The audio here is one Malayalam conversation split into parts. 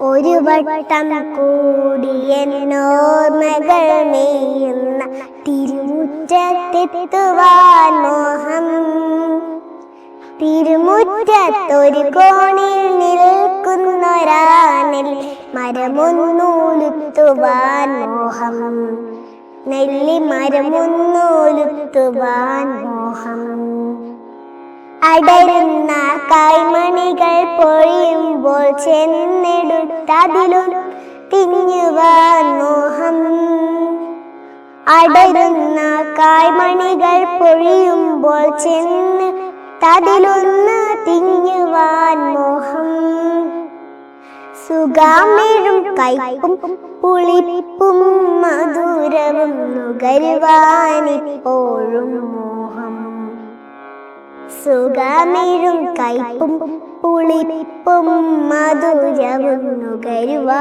ഒരു വട്ടം കൂടി എന്നോർമ്മകൾ മേയുന്ന തിരുമുറ്റത്തെത്തുവാൻ മോഹം. തിരുമുറ്റത്തൊരു കോണിൽ നിൽക്കുന്നൊരാനിൽ മരമൊന്നൂലുത്തുവാൻ മോഹം. നെല്ലി മരമൊന്നൂലുത്തുവാൻ മോഹം. അടരുന്ന കൈമണികൾ പൊഴിയുമ്പോൾ ചെന്നെടുത്തതിലും തിങ്ങുവാൻ മോഹം അടരുന്ന കായ്മണികൾ പൊഴിയുമ്പോൾ ചെന്ന് തതിലൊന്ന് തിങ്ങുവാൻ മോഹം സുഖാമേഴും കൈപ്പും പുളിപ്പും മധുരവും നുകരുവാനിപ്പോഴും മോഹം സുഗമിഴും കൈപ്പും പുളിപ്പും മധുരവും നുകരുവാനിപ്പോഴും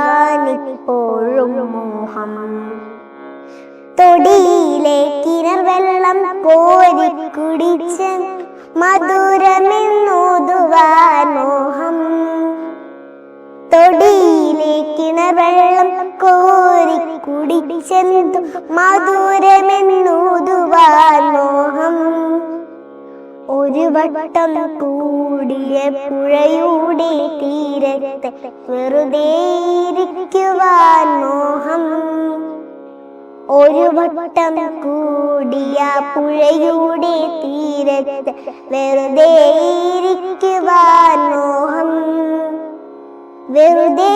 മോഹം. തൊടിയിലെ കിണർ വെള്ളം കോരി കുടിച്ച് മധുരമെന്നോതുവാൻ മോഹം. തൊടിയിലെ കിണർ വെള്ളം കോരി കുടിച്ചെന്തു മധുരമെന്നോതുവാൻ വട്ടം കൂടിയ പുഴയുടെ തീരത്തെ വെറുതെ ഇരിക്കുവാൻ മോഹം. ഒരു വട്ടം കൂടിയ പുഴയുടെ തീരത്തെ വെറുതെ ഇരിക്കുവാൻ മോഹം. വെറുതെ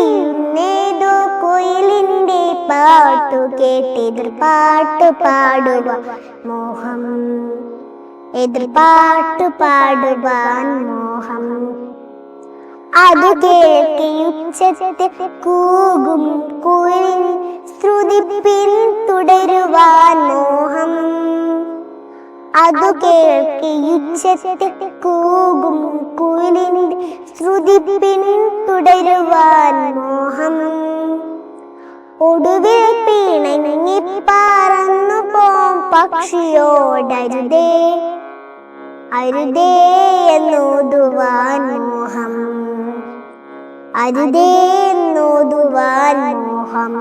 ഇരുന്നേതോ കൊയിലിന്റെ പാട്ടു കേട്ടിതിൽ പാട്ടു പാടുക മോഹം. എതിർപാട്ട് പാടുവാൻ മോഹം. അത് കേൾക്കിയുച്ചത്തെ കൂകും കുയിലിൻ ശ്രുതി പിന്തുടരുവാൻ മോഹം. അതു കേൾക്കിയുച്ചത്തെ കൂകും കുയിലിൻ ശ്രുതി പിന്തുടരുവാൻ മോഹം. ഒടുവിൽ പിണങ്ങി പറന്നു പോം പക്ഷിയോടരുതേ. അരുതേ എന്നോതുവാൻ മോഹം. അരുതേ എന്നോതുവാൻ മോഹം.